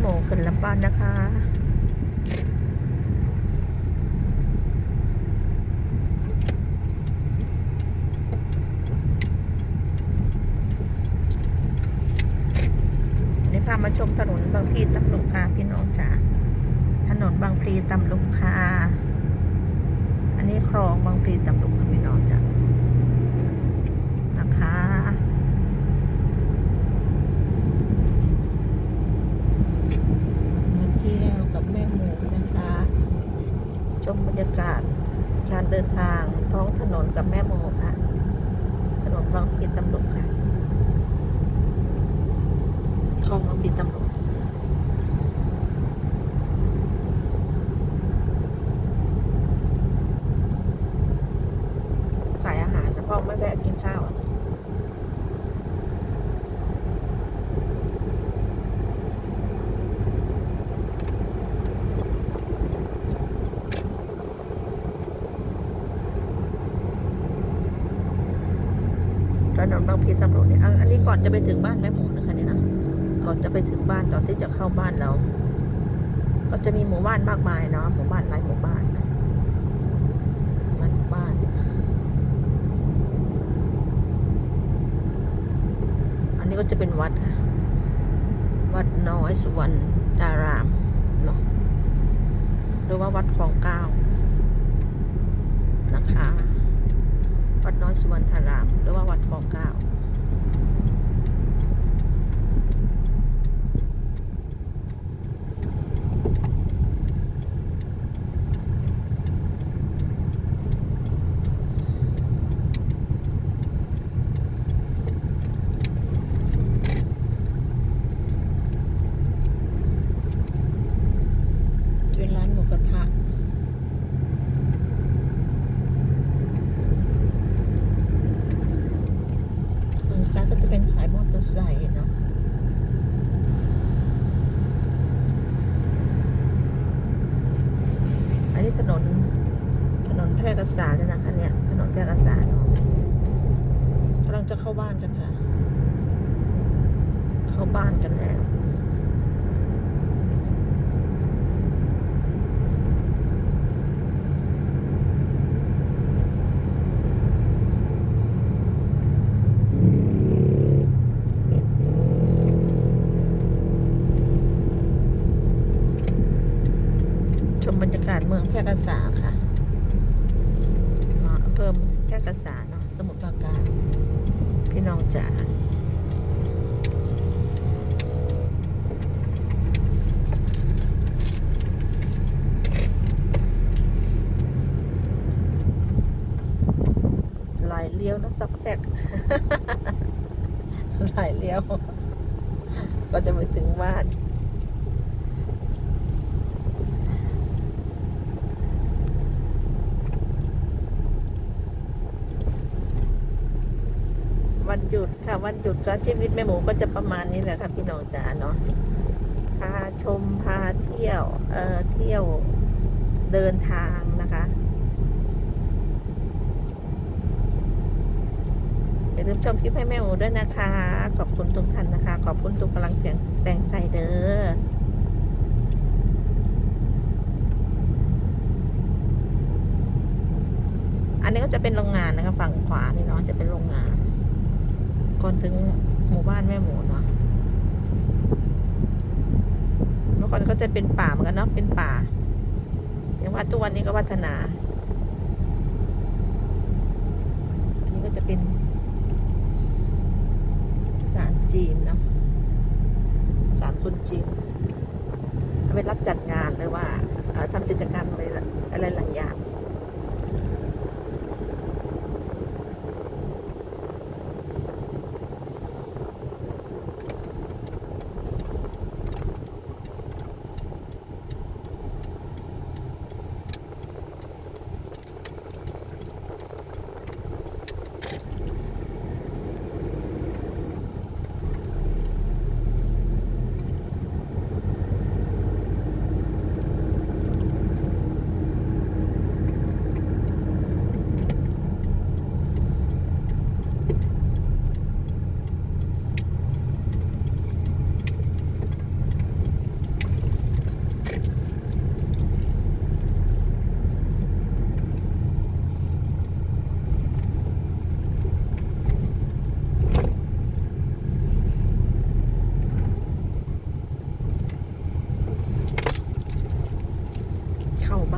โม่ขึ้นลำปานนะคะนี่พามาชมถนนบางพลีตำลุกค่ะพี่น้องจ๋าถนนบางพลีตำลุกค่ะอันนี้คลองบางพลีตำลุกค่ะพี่น้องจ๋านะคะ มาเที่ยวกับแม่หมูนะคะ ชมบรรยา การเดินทางท้องถนนกับแม่โมค่ะ ถนนบางพีตำรวจค่ะคลองบางพีตำรวจายอาหารนะพ่อไม่แวะกินข้าวอะ ถนนบางพลีตำรวจเนี่ยอันนี้ก่อนจะไปถึงบ้านแม่หมูนะคะเนี่ยนะก่อนจะไปถึงบ้านตอนที่จะเข้าบ้านเรา ก็จะมีหมู่บ้านมากมายเนาะหมู่บ้านหลายหมู่บ้านบ้านบ้าน อันนี้ก็จะเป็นวัด วัดน้อยสุวรรณดารามเนาะหรือว่าวัดคลองเก้านะคะ สุวรรณธาราม หรือว่าวัดพองเก้า เป็นร้านหมูกระทะ ฝั่งซ้ายก็จะเป็นขายมอเตอร์ไซค์เนาะ อันนี้ถนน ถนนแพ ร่กษาเลยนะคะเนี่ยถนนแพร่กษาเนาะกำลังจะเข้าบ้านกันค่ะ เข้าบ้านกันแล้วชมบรรยากาศเมืองแพร่กษาค่ะ อแพร่กษาเนาะสมุทรปราการพี่น้องจ๋าลายเลี้ยวนะซอกแซกลายเลี้ยว ก็จะไปถึงบ้าน วันห ยุดค่ะ วันหยุดก็ชีวิตแม่หมูก็จะประมาณนี้แหละค่ะพี่น้องจ๋าเนาะพาชมพาเที่ยวเอ่อเที่ยวเดินทางนะคะอย่าลืมชมคลิปให้แม่หมูด้วยนะคะ ขอบคุณทุกท่านนะคะ ขอบคุณทุกกำลังเสียงแรงใจเด้ออันนี้ก็จะเป็นโรงงานนะคะฝั่งขวานี่ ถึงหมู่บ้านแม่หมูเนาะเมื่อก่อนก็จะเป็นป่าเหมือนกันเนาะเป็นป่าอย่างว่าทุกวันนี้ก็พัฒนา อันนี้ก็จะเป็นสารจีนเนาะสารคนจีนเอาไปรับจัดงานหรือว่าทำกิจกรรมอะไรอะไรหลายอย่าง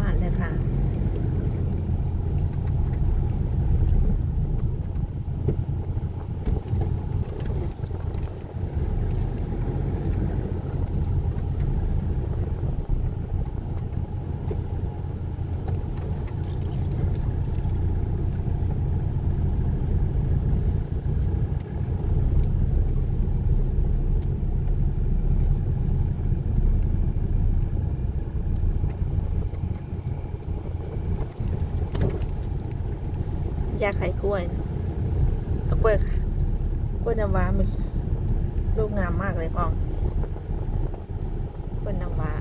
อ เลยค่ะ ยาไข่กล้วยเอากล้วยค่ะ กล้วยน้ำว้ามันรูปงามมากเลยพองกล้วยน้ำว้า